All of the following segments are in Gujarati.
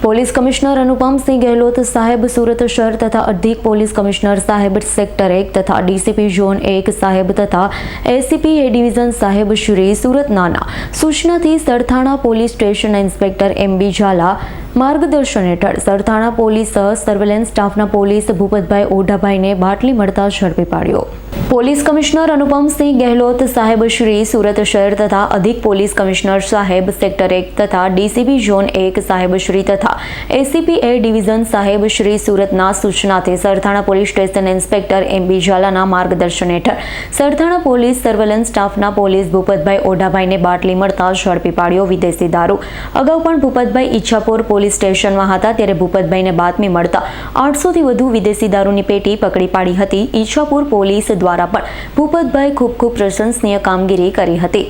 પોલીસ કમિશનર અનુપમસિંહ ગેહલોત સાહેબ સુરત શહેર તથા અધિક પોલીસ કમિશનર સાહેબ સેક્ટર એક તથા ડીસીપી ઝોન એક સાહેબ તથા એસીપી એ ડિવિઝન સાહેબ શ્રી સુરત નાના સૂચનાથી Sarthana police station inspector M B Zala માર્ગદર્શન હેઠળ સરથાણા પોલીસ સર્વેલન્સ સ્ટાફના પોલીસ ભૂપતભાઈ ઓઢાભાઈને બાટલી મળતા ઝડપી પાડ્યો. પોલીસ કમિશનર અનુપમસિંહ ગેહલોત સાહેબ શ્રી સુરત શહેર તથા અધિક પોલીસ કમિશનર સાહેબ સેક્ટર એક તથા ડીસીબી ઝોન એક સાહેબ શ્રી તથા એસીપી એ ડિવિઝન સાહેબ શ્રી સુરતના સૂચનાથી Sarthana police station inspector M B ઝાલાના માર્ગદર્શન હેઠળ સરથાણા પોલીસ સર્વેલન્સ સ્ટાફના પોલીસ ભૂપતભાઈ ઓઢાભાઈને બાટલી મળતા ઝડપી પાડ્યો વિદેશી દારૂ. અગાઉ પણ ભૂપતભાઈ ઈચ્છાપુર પોલીસ સ્ટેશનમાં હતા ત્યારે ભૂપતભાઈને બાતમી મળતા આઠસોથી વધુ વિદેશી દારૂની પેટી પકડી પાડી હતી. ઈચ્છાપુર પોલીસ દ્વારા પણ ભૂપતભાઈ ખૂબ ખૂબ પ્રશંસનીય કામગીરી કરી હતી.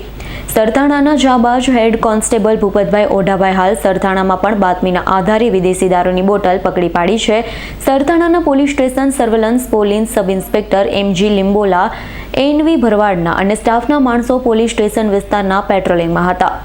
સરથાણાના જાબાજ હેડ કોન્સ્ટેબલ ભૂપતભાઈ ઓઢાભાઈ હાલ સરથાણામાં પણ બાતમીના આધારે વિદેશી દારૂની બોટલ પકડી પાડી છે. સરથાણાના police station surveillance police sub inspector M G Limbola N V ભરવાડના અને સ્ટાફના માણસો પોલીસ સ્ટેશન વિસ્તારના પેટ્રોલિંગમાં હતા.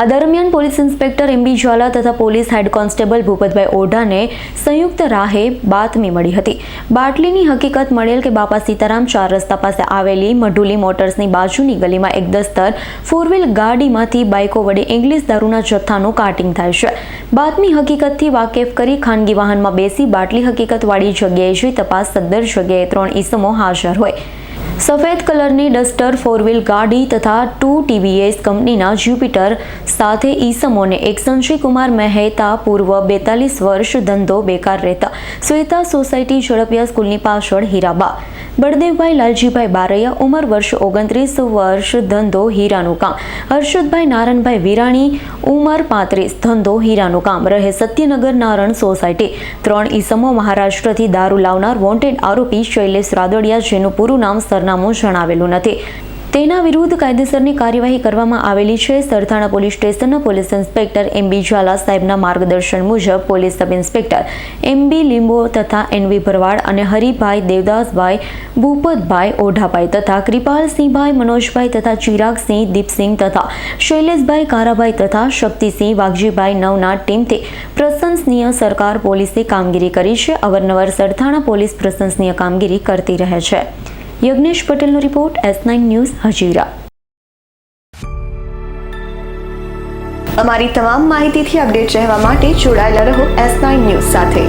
આ દરમિયાન police inspector M B Jwala તથા પોલીસ હેડ કોન્સ્ટેબલ ભૂપતભાઈ ઓઢાને સંયુક્ત રાહે બાતમી મળી હતી. બાટલીની હકીકત મળેલ કે બાપા સીતારામ ચાર રસ્તા પાસે આવેલી મઢુલી મોટર્સની બાજુની ગલીમાં એક દસ્તર ફોર વ્હીલ ગાડીમાંથી બાઇકો વડે ઇંગ્લિશ દારૂના જથ્થાનું કાર્ટિંગ થાય છે. બાતમી હકીકતથી વાકેફ કરી ખાનગી વાહનમાં બેસી બાટલી હકીકતવાળી જગ્યાએ જઈ તપાસ સદ્દર જગ્યાએ ત્રણ ઈસમો હાજર હોય. સફેદ કલરની ડસ્ટર ફોર વ્હીલ ગાડી તથા ટુ ટીવીએસ કંપનીના જ્યુપિટર સાથે ઈસમોને એક સંશયકુમાર મહેતા પૂર્વ બેતાલીસ વર્ષ ધંધો બેકાર રહેતા શ્વેતા સોસાયટી ઝડપિયા સ્કૂલની પાછળ હીરાબા. બળદેવભાઈ લાલજીભાઈ બારૈયા ઉંમર વર્ષ ઓગણત્રીસ, વર્ષ ધંધો હીરાનું કામ. હર્ષદભાઈ નારણભાઈ વિરાણી ઉંમર પાંત્રીસ, ધંધો હીરાનું કામ. રહે સત્યનગર નારણ સોસાયટી. ત્રણ ઈસમો મહારાષ્ટ્રથી દારૂ લાવનાર વોન્ટેડ આરોપી શૈલેષ રાદડિયા, જેનું પૂરું નામ સરનામું જણાવેલું નથી. તેના વિરુદ્ધ કાયદેસરની કાર્યવાહી કરવામાં આવેલી છે. સરથાણા પોલીસ સ્ટેશનના police inspector M B Zala સાહેબના માર્ગદર્શન મુજબ પોલીસ સબ ઇન્સ્પેક્ટર એમ બી લીંબો તથા એન વી ભરવાડ અને હરિભાઈ દેવદાસભાઈ ભૂપતભાઈ ઓઢાભાઈ તથા કૃપાલસિંહભાઈ મનોજભાઈ તથા ચિરાગસિંહ દીપસિંહ તથા શૈલેષભાઈ કારાભાઈ તથા શક્તિસિંહ વાઘજીભાઈ નવના ટીમથી પ્રશંસનીય સરકાર પોલીસે કામગીરી કરી છે. અવારનવાર સરથાણા પોલીસ પ્રશંસનીય કામગીરી કરતી રહે છે. યજ્ઞેશ પટેલનો report S nine news Hazira. અમારી તમામ માહિતીથી અપડેટ રહેવા માટે જોડાયેલા રહો એસ નાઇન ન્યૂઝ સાથે.